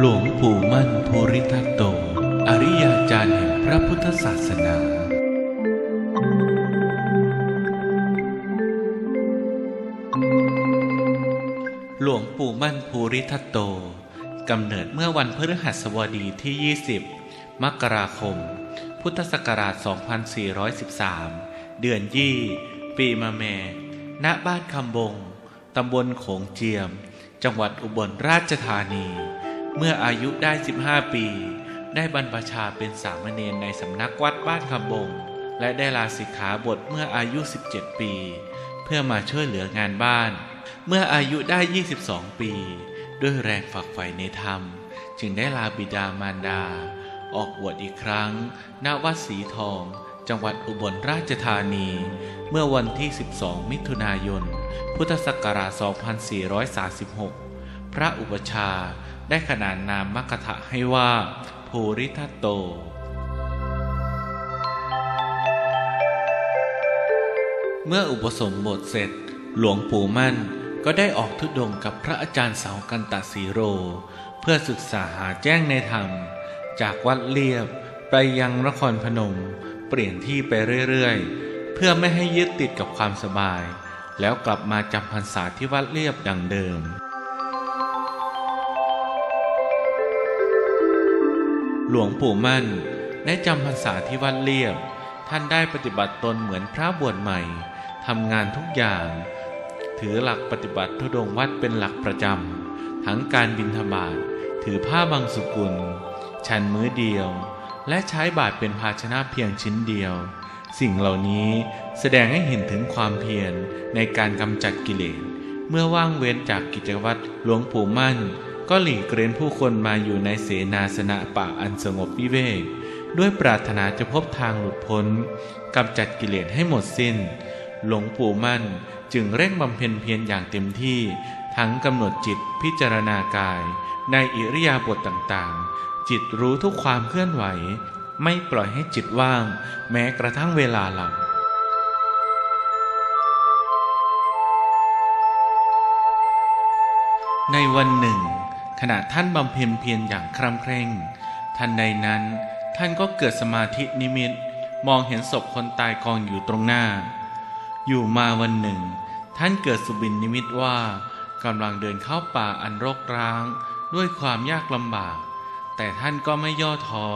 หลวงปู่มั่นภูริทัตโต อริยาจารย์แห่งพระพุทธศาสนา หลวงปู่มั่นภูริทัตโต กำเนิดเมื่อวันพฤหัสบดีที่ 20 มกราคม พุทธศักราช 2413 เดือนยี่ ปีมะแม ณ บ้านคำบง ตำบลโขงเจียม จังหวัดอุบลราชธานี เมื่ออายุได้ 15 ปี ได้บรรพชาเป็นสามเณรในสำนักวัดบ้านคำบง และได้ลาสิกขาบทเมื่ออายุ 17 ปี เพื่อมาช่วยเหลืองานบ้าน เมื่ออายุได้ 22 ปี ด้วยแรงฝักใฝ่ในธรรม จึงได้ลาบิดามารดา ออกบวชอีกครั้ง ณ วัดสีทอง จังหวัดอุบลราชธานี เมื่อวันที่ 12 มิถุนายน พุทธศักราช 2436 พระอุปชา ได้ขนานนามมกถะให้ว่าภูริทัตโต เมื่ออุปสมบทเสร็จ หลวงปู่มั่นก็ได้ออกทุดงกับพระอาจารย์เสากันตสีโร เพื่อศึกษาหาแจ้งในธรรม จากวัดเลียบไปยังนครพนม เปลี่ยนที่ไปเรื่อยๆ เพื่อไม่ให้ยึดติดกับความสบาย แล้วกลับมาจำพรรษาที่วัดเลียบดังเดิม หลวงปู่มั่นได้จำพรรษาที่วัดเลียบ ท่านได้ปฏิบัติตนเหมือนพระบวชใหม่ทำงานทุกอย่าง ถือหลักปฏิบัติทุดงวัดเป็นหลักประจำทั้งการบิณฑบาตถือผ้าบางสุกุลฉันมื้อเดียว และใช้บาตรเป็นภาชนะเพียงชิ้นเดียว สิ่งเหล่านี้แสดงให้เห็นถึงความเพียรในการกำจัดกิเลสเมื่อว่างเว้นจากกิจวัตรหลวงปู่มั่น ก็หลีกเร้นผู้คนมาอยู่ในเสนาสนะป่าอันสงบวิเวก ด้วยปรารถนาจะพบทางหลุดพ้นกำจัดกิเลสให้หมดสิ้น หลวงปู่มั่นจึงเร่งบำเพ็ญเพียรอย่างเต็มที่ ทั้งกำหนดจิตพิจารณากาย ในอิริยาบถต่างๆ จิตรู้ทุกความเคลื่อนไหว ไม่ปล่อยให้จิตว่าง แม้กระทั่งเวลาหลับในวันหนึ่ง ขณะท่านบำเพ็ญเพียรอย่างคร่ำเคร่ง ทันใดนั้น ท่านก็เกิดสมาธินิมิต มองเห็นศพคนตายกองอยู่ตรงหน้า อยู่มาวันหนึ่ง ท่านเกิดสุบินนิมิตว่ากำลังเดินเข้าป่าอันรกร้าง ด้วยความยากลำบาก แต่ท่านก็ไม่ย่อท้อ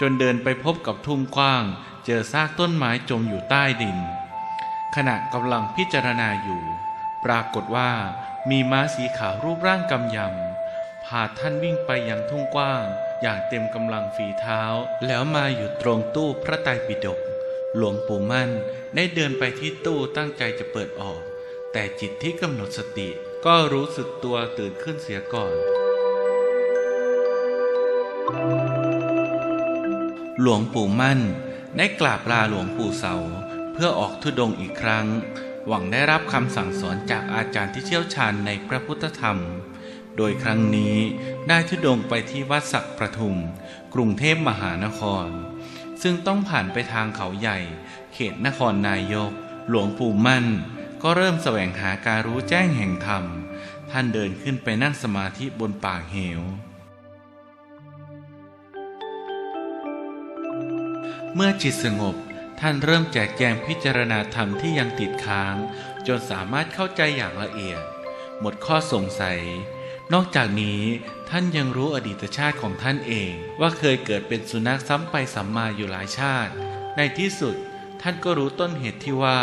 จนเดินไปพบกับทุ่งกว้าง เจอซากต้นไม้จมอยู่ใต้ดิน ขณะกำลังพิจารณาอยู่ ปรากฏว่ามีม้าสีขาวรูปร่างกำยำ พาท่านวิ่งไปยังทุ่งกว้าง อย่างเต็มกำลังฝีเท้า แล้วมาอยู่ตรงตู้พระไตรปิฎกหลวงปู่มั่นได้เดินไปที่ตู้ตั้งใจจะเปิดออก แต่จิตที่กำหนดสติก็รู้สึกตัวตื่นขึ้นเสียก่อน หลวงปู่มั่นได้กราบลาหลวงปู่เสา เพื่อออกทุดงอีกครั้ง หวังได้รับคำสั่งสอนจากอาจารย์ที่เชี่ยวชาญในพระพุทธธรรม โดยครั้งนี้ได้ทุดงไปที่วัดสักประทุม กรุงเทพมหานคร ซึ่งต้องผ่านไปทางเขาใหญ่ เขตนครนายก หลวงปู่มั่น ก็เริ่มแสวงหาการรู้แจ้งแห่งธรรม ท่านเดินขึ้นไปนั่งสมาธิบนปากเหว เมื่อจิตสงบท่านเริ่มแจกแจงพิจารณาธรรมที่ยังติดค้าง จนสามารถเข้าใจอย่างละเอียด หมดข้อสงสัย นอกจากนี้ท่านยังรู้อดีตชาติของท่านเอง ว่าเคยเกิดเป็นสุนัขซ้ำไปซ้ำมาอยู่หลายชาติ ในที่สุดท่านก็รู้ต้นเหตุที่ว่า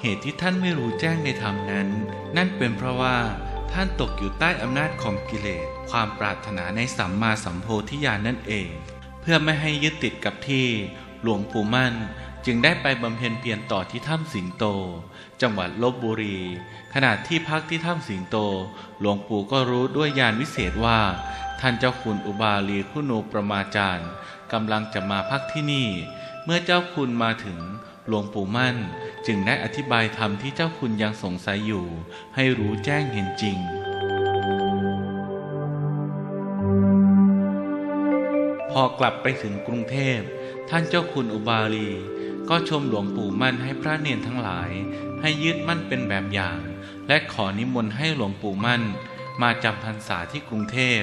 เหตุที่ท่านไม่รู้แจ้งในธรรมนั้น นั่นเป็นเพราะว่าท่านตกอยู่ใต้อำนาจของกิเลส ความปรารถนาในสัมมาสัมโพธิญาณนั่นเอง เพื่อไม่ให้ยึดติดกับที่หลวงปู่มั่น จึงได้ไปบำเพ็ญเพียรต่อที่ถ้ำสิงโต จังหวัดลบบุรี ขณะที่พักที่ถ้ำสิงโต หลวงปู่ก็รู้ด้วยญาณวิเศษว่า ท่านเจ้าคุณอุบาลีคุณูประมาจารย์กำลังจะมาพักที่นี่ เมื่อเจ้าคุณมาถึงหลวงปู่มั่น จึงได้อธิบายธรรมที่เจ้าคุณยังสงสัยอยู่ ให้รู้แจ้งเห็นจริงพอกลับไปถึงกรุงเทพ ท่านเจ้าคุณอุบาลี ก็ชมหลวงปู่มั่นให้พระเนนทั้งหลาย ให้ยึดมั่นเป็นแบบอย่าง และขอนิมนต์ให้หลวงปู่มั่น มาจำพรรษาที่กรุงเทพ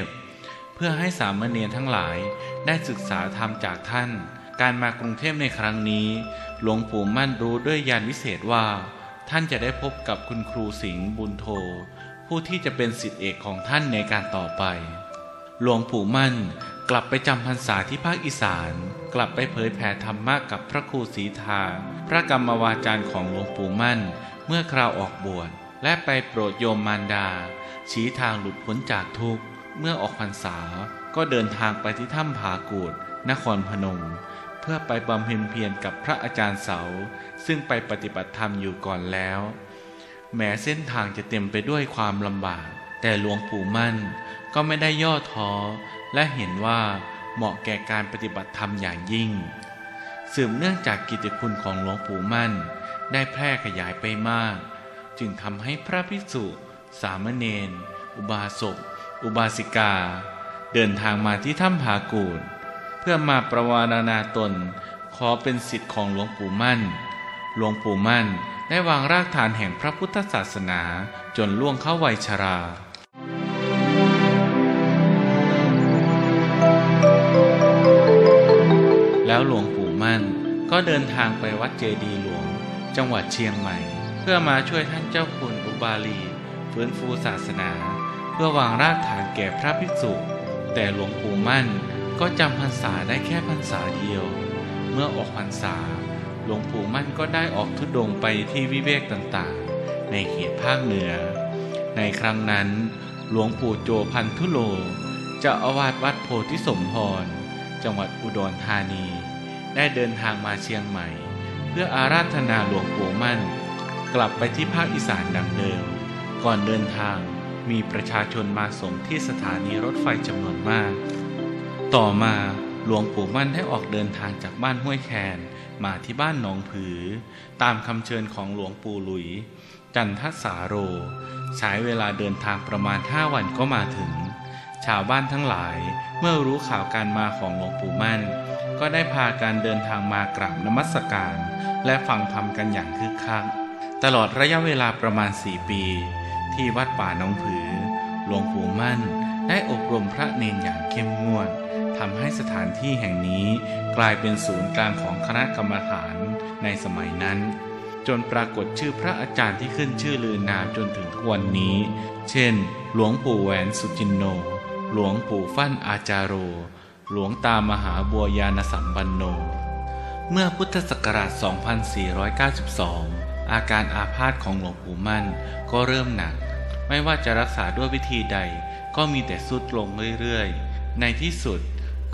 เพื่อให้สามเณรทั้งหลายได้ศึกษาธรรมจากท่าน การมากรุงเทพในครั้งนี้ หลวงปู่มั่นรู้ด้วยญาณวิเศษว่า ท่านจะได้พบกับคุณครูสิงห์บุญโท ผู้ที่จะเป็นสิทธิเอกของท่านในการต่อไป หลวงปู่มั่น กลับไปจำพรรษาที่ภาคอีสาน กลับไปเผยแผ่ธรรมะกับพระครูศรีทา พระกรรมวาจารย์ของหลวงปู่มั่น เมื่อคราวออกบวชและไปโปรดโยมมารดา ชี้ทางหลุดพ้นจากทุกข์ เมื่อออกพรรษา ก็เดินทางไปที่ถ้ำผากูด นครพนม เพื่อไปบำเพ็ญเพียรกับพระอาจารย์เสา ซึ่งไปปฏิบัติธรรมอยู่ก่อนแล้ว แม้เส้นทางจะเต็มไปด้วยความลำบาก แต่หลวงปู่มั่นก็ไม่ได้ย่อท้อ และเห็นว่าเหมาะแก่การปฏิบัติธรรมอย่างยิ่ง สืบเนื่องจากกิตติคุณของหลวงปู่มั่น ได้แพร่ขยายไปมาก จึงทำให้พระภิกษุ สามเณร อุบาสก อุบาสิกา เดินทางมาที่ถ้ำผากูดเพื่อมาประวารณาตน ขอเป็นสิทธิ์ของหลวงปู่มั่น หลวงปู่มั่นได้วางรากฐานแห่งพระพุทธศาสนาจนล่วงเข้าวัยชรา นั่น ก็เดินทางไปวัดเจดีหลวง จังหวัดเชียงใหม่ เพื่อมาช่วยท่านเจ้าคุณอุบาลีฟื้นฟูศาสนา เพื่อวางรากฐานแก่พระภิกษุ แต่หลวงปู่มั่นก็จำพรรษาได้แค่พรรษาเดียว เมื่อออกพรรษา หลวงปู่มั่นก็ได้ออกทุดงไปที่วิเวกต่างๆ ในเขตภาคเหนือ ในครั้งนั้นหลวงปู่โจพันธุโลจะอาวาสวัดโพธิสมพร จังหวัดอุดรธานี ได้เดินทางมาเชียงใหม่ เพื่ออาราธนาหลวงปู่มั่น กลับไปที่ภาคอีสานดังเดิม ก่อนเดินทางมีประชาชนมาส่งที่สถานีรถไฟจำนวนมาก ต่อมาหลวงปู่มั่นได้ออกเดินทางจากบ้านห้วยแคนมาที่บ้านหนองผือ ตามคำเชิญของหลวงปู่หลุย จันทสาโร ใช้เวลาเดินทางประมาณห้าวันก็มาถึง ชาวบ้านทั้งหลายเมื่อรู้ข่าวการมาของหลวงปู่มั่น ก็ได้พาการเดินทางมากราบนมัสการ และฟังธรรมกันอย่างคึกคักตลอดระยะเวลาประมาณสี่ปี ที่วัดป่าหนองผือ หลวงปู่มั่นได้อบรมพระเนนอย่างเข้มงวดทำให้สถานที่แห่งนี้กลายเป็นศูนย์กลางของคณะกรรมฐานในสมัยนั้น จนปรากฏชื่อพระอาจารย์ที่ขึ้นชื่อลือนามจนถึงทุกวันนี้ เช่น หลวงปู่แหวนสุจินโน หลวงปู่ฟั่นอาจารโร หลวงตามหาบัวยานสัมบันโน เมื่อพุทธศักราช 2492 อาการอาพาธของหลวงปู่มั่นก็เริ่มหนัก ไม่ว่าจะรักษาด้วยวิธีใดก็มีแต่สุดลงเรื่อยๆ ในที่สุด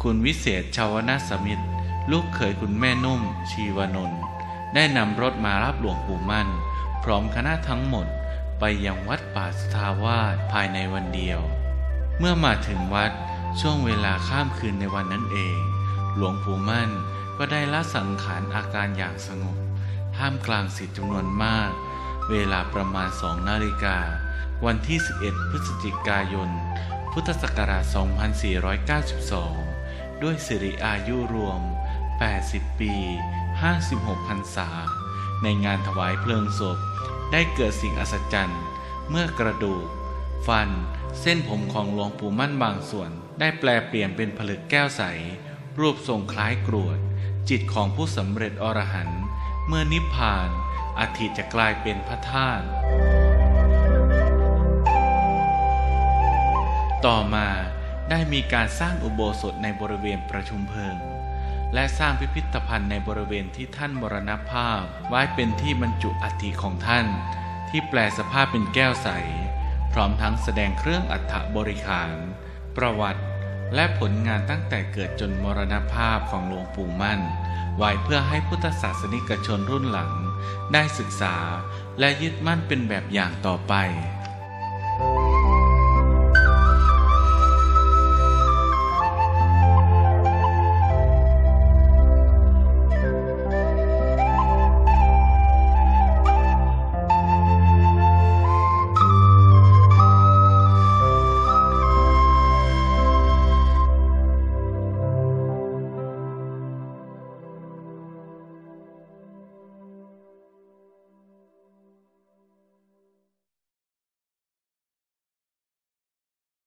คุณวิเศษชาวนาสมิทธลูกเขยคุณแม่นุ่ม ชีวานนท์ได้นำรถมารับหลวงปู่มั่น พร้อมคณะทั้งหมดไปยังวัดป่าสทาวาสภายในวันเดียว เมื่อมาถึงวัด ช่วงเวลาข้ามคืนในวันนั้นเอง หลวงปู่มั่นก็ได้ละสังขารอาการอย่างสงบ ท่ามกลางสิทธิจำนวนมาก เวลาประมาณสองนาฬิกา วันที่ 11 พฤศจิกายน พุทธศักราช 2492 ด้วยสิริอายุรวม 80 ปี 56พรรษา ในงานถวายเพลิงศพ ได้เกิดสิ่งอัศจรรย์ เมื่อกระดูก ฟัน เส้นผมของหลวงปู่มั่นบางส่วน ได้แปลเปลี่ยนเป็นผลึกแก้วใส รูปทรงคล้ายกรวด จิตของผู้สำเร็จอรหันต์เมื่อนิพพานอาทิจะกลายเป็นพระธาตุต่อมาได้มีการสร้างอุโบสถในบริเวณประชุมเพลิง และสร้างพิพิธภัณฑ์ในบริเวณที่ท่านมรณภาพ ไว้เป็นที่บรรจุอัฐิของท่าน ที่แปลสภาพเป็นแก้วใส พร้อมทั้งแสดงเครื่องอัฐบริขาร ประวัติ และผลงานตั้งแต่เกิดจนมรณภาพของหลวงปู่มั่น ไว้เพื่อให้พุทธศาสนิกชนรุ่นหลัง ได้ศึกษาและยึดมั่นเป็นแบบอย่างต่อไป